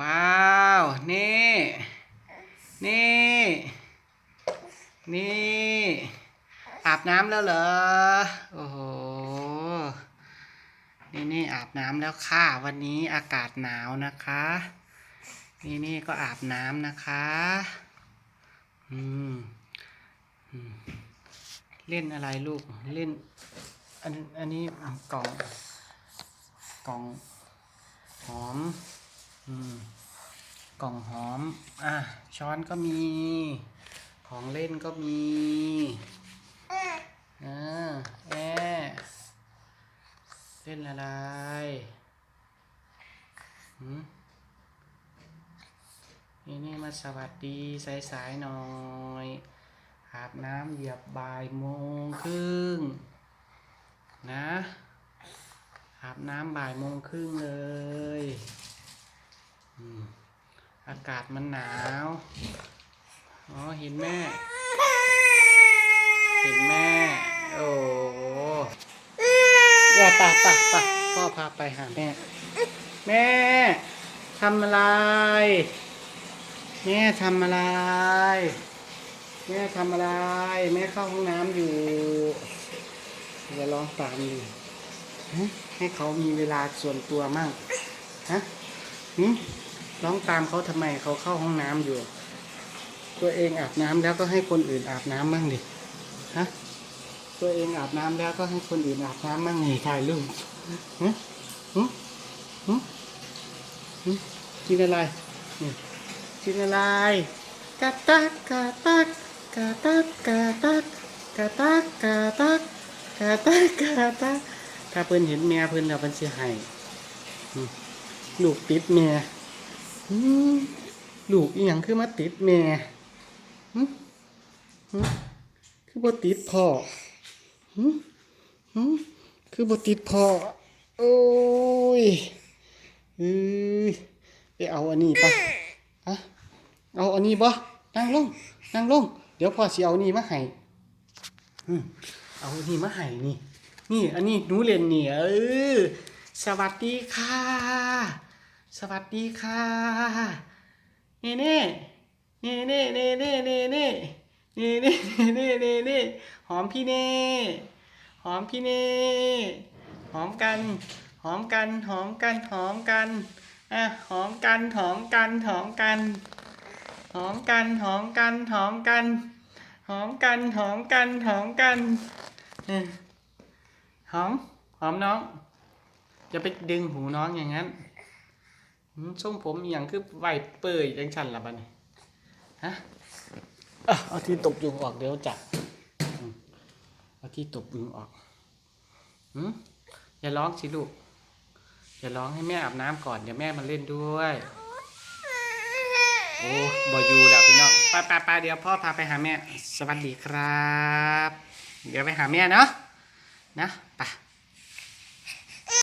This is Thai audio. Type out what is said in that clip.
ว้าว นี่ นี่ นี่ อาบน้ำแล้วเหรอ โอ้โห นี่นี่อาบน้ำแล้วค่ะ วันนี้อากาศหนาวนะคะ นี่นี่ก็อาบน้ำนะคะ อืม เล่นอะไรลูก เล่น อัน อันนี้กล่อง กล่องหอม กล่องหอม อะ ช้อนก็มี ของเล่นก็มีอ่าแอเล่นอะไรหืมนี่นี่มาสวัสดีสายๆหน่อยอาบน้ำเหยียบบ่ายโมงครึ่งนะอาบน้ำบ่ายโมงครึ่งเลย อากาศมันหนาว อ๋อ เห็นแม่ เห็นแม่ โอ้โหเดี๋ยวปะปะปะพ่อพาไปหาแม่ แม่ทำอะไร แม่ทำอะไร แม่ทำอะไร แม่เข้าห้องน้ำอยู่อย่าร้องตามดิให้เขามีเวลาส่วนตัวมั่งฮะหึ ร้องตามเขาทำไมเขาเข้าห้องน้ำอยู่ ตัวเองอาบน้ำแล้วก็ให้คนอื่นอาบน้ำบ้างดิฮะตัวเองอาบน้ำแล้วก็ให้คนอื่นอาบน้ำบ้างนี่ถ่ายรูปฮะหึหึหึกินอะไรกินอะไรกะตักกะตักกะตักกะตักกะตักกะตักกะตักกะตักถ้าเพิ่นเห็นแม่เพิ่นแล้วเพิ่นสิให้หึลูกติดแม่ ลูกอีหยังคือมาติดแม่หึหึคือบ่ติดพ่อหึหึคือบ่ติดพ่อ โอ้ยเอ้ยไปเอาอันนี้ปะอะเอาอันนี้บ่นั่งลงนั่งลง เดี๋ยวพ่อสิเอานนี้มาให้อเอาอันนี้มาให้นี่ นี่ อันนี้หนูเล่นนี่เออสวัสดีค่ะ สวัสดีค่ะเน่เน่เน่เน่เน่เน่เน่เน่เน่เน่เน่เน่เน่หอมพี่เน่หอมพี่เน่หอมกัน หอมกัน หอมกัน หอมกันอะหอมกัน หอมกัน หอมกัน หอมกัน หอมกัน หอมกัน หอมกัน หอมกัน หอมกันหอม หอมน้องอย่าไปดึงหูน้องอย่างนั้น ทรงผมอหย่างคือไหวเปื่อยจังชันละบัดนี้ฮะอะเอาที่ตบยุงออกเดี๋ยวจับอืมเอาที่ตบยุงออกหืมอย่าร้องสิลูกอย่าร้องให้แม่อาบน้ำก่อนเดี๋ยวแม่มาเล่นด้วย โอ้บอยูแล้วพี่น้องไปไปไปเดี๋ยวพ่อพาไปหาแม่ สวัสดีครับ เดี๋ยวไปหาแม่เนาะนะไป